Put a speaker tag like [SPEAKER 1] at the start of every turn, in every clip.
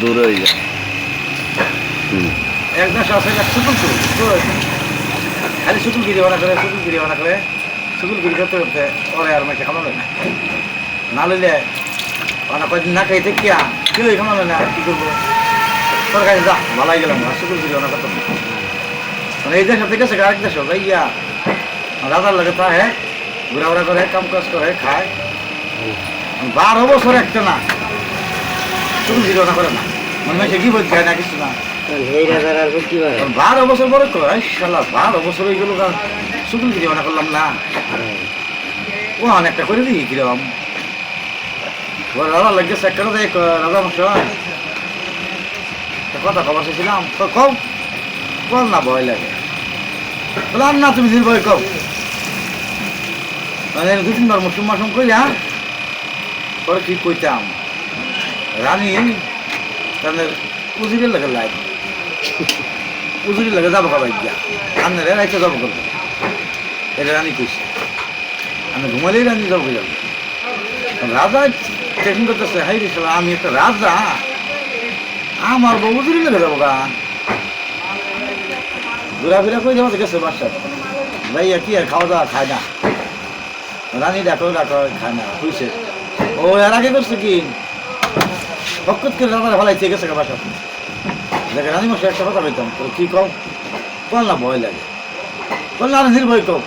[SPEAKER 1] দূর হয়ে যায় হুম।
[SPEAKER 2] একদম আছে না তো খালি সুকুল গিরি বানা করে, সুকুল গিরি বানা করে, সুকুল গিরি করতে করতে ওরে আর মাকে খামাবে না। না লইলে ওরা কয়দিন না খাইতে কি কেউ খামাবে না কি করব? তোর কাছে যা, ভালাই গেলাম, আর সুকুল গিরি বানা করতাম। না। মানে এই দেশ থেকে গেছে আরেক দেশ যাই গিয়া রাজার লাগে তা হ্যাঁ ঘোরাফেরা করে, কাম কাজ করে, খায়। বারো বছর একটা না। গিরি বানা করে না। মানে মাসে কি বলতে না কিছু না।
[SPEAKER 3] কি
[SPEAKER 2] বারো বছর পরে শালা বারো বছর হয়ে গেল শুকুন কিনে বানা করলাম না। ও অনেকটা করে দিই কিরম রাজা লাগছে একটা কথা এই ক- রাজা মশাই। কথা খবর ছিলাম তো কম বল না ভয় লাগে। বললাম না তুমি দিন ভয় কম মানে দু তিনবার মৌসুম মাসুম কইরা পরে কি কইতাম, রানী তাদের উজিরের লাগে লাগে উজুরি লাগে যাব খাবার গিয়া আপনারা রাইতে যাব করব এটা রানী কইছে। আমি ঘুমালেই রানী যাব যাব রাজা চেকিং করতেছে, হাই রে আমি একটা রাজা, আমার বউ উজুরি লেগে যাব গা ঘোরাফেরা করে যাব গেছে বাসা ভাইয়া, কি আর খাওয়া দাওয়া খায় না? রানী ডাকো ডাকো খায় না। বুঝছে ও, এর আগে করছে কি? ফকত করে রাজার ভালাইছে গেছে বাসা। দেখে রানী মশাই একটা কথা বলতাম, তো কি কম বল না ভয় লাগে। বল না ভয় কম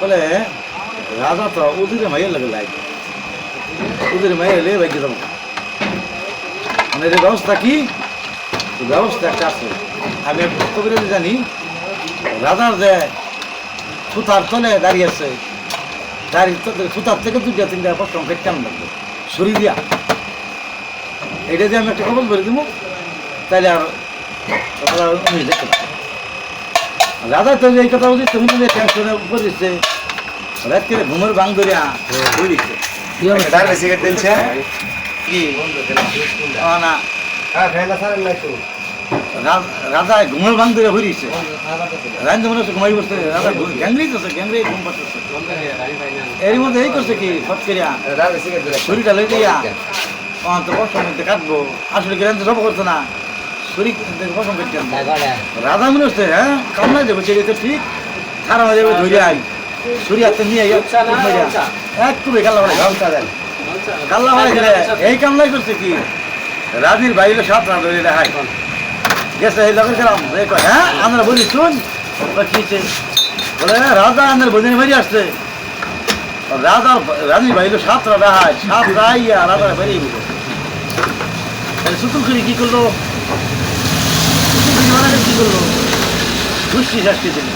[SPEAKER 2] বলে, রাজা তো উদিরে মাইয়ের লাগে লাগে। উদিরে মাইয়ের লে বাইকে যাব। মানে এর ব্যবস্থা কি? ব্যবস্থা একটা আছে। আমি একটু কবিরা জানি, রাজার যে সুতার তলে দাঁড়িয়ে আছে দাঁড়িয়ে তো- সুতার থেকে দুইটা তিনটা প্রথম কেটে লাগবে ছুরি দিয়া। এটা যে আমি একটা খবর করে দিব তাহলে আর পাবে। রাজা তো এই কথা বলছি তুমি তো যে টেনশনে রাত করে ঘুমের বাং ধরিয়া কি না
[SPEAKER 1] হ্যাঁ ফেলা সারেন নাই তো।
[SPEAKER 2] রা- রাজা ঘুমের বাং ধরে ঘুরিছে রাজা মনে হচ্ছে ঘুমাই বসতে রাজা গ্যাংরি তো গ্যাংরি ঘুম পাচ্ছে। এর মধ্যে এই করছে কি? ফট করিয়া ছুরিটা লই দিয়া অন্ত পশম মধ্যে কাটবো আসলে তো সব করতো না? ছুরি পশম কাটতে রাধা মনে হচ্ছে হ্যাঁ কামলা যাব ছেড়ে তো ঠিক। খারাপ হয়ে যাবে ধরে আই। ছুরি হাতে নিয়ে ভাড়া
[SPEAKER 1] গামছা
[SPEAKER 2] ভাড়া এই কামলাই করছে কি? রাজির বাইরে সাত রাত দেখায় গেছে এই লোকের গেলাম এই কয়, হ্যাঁ আমরা বলি শুন। কয়, কি হইছে? বলে রাজা আমাদের বদিন বাড়ি আসছে। রাজার রানীর বাইরে সাতটা দেখায় সাত রাইয়া রাজার বেরিয়ে গেল সুতুল করে কি করল? কি করল? দুষ্টি শাস্তি দিল।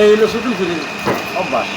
[SPEAKER 2] এই হলো সুতুল করে অভ্যাস।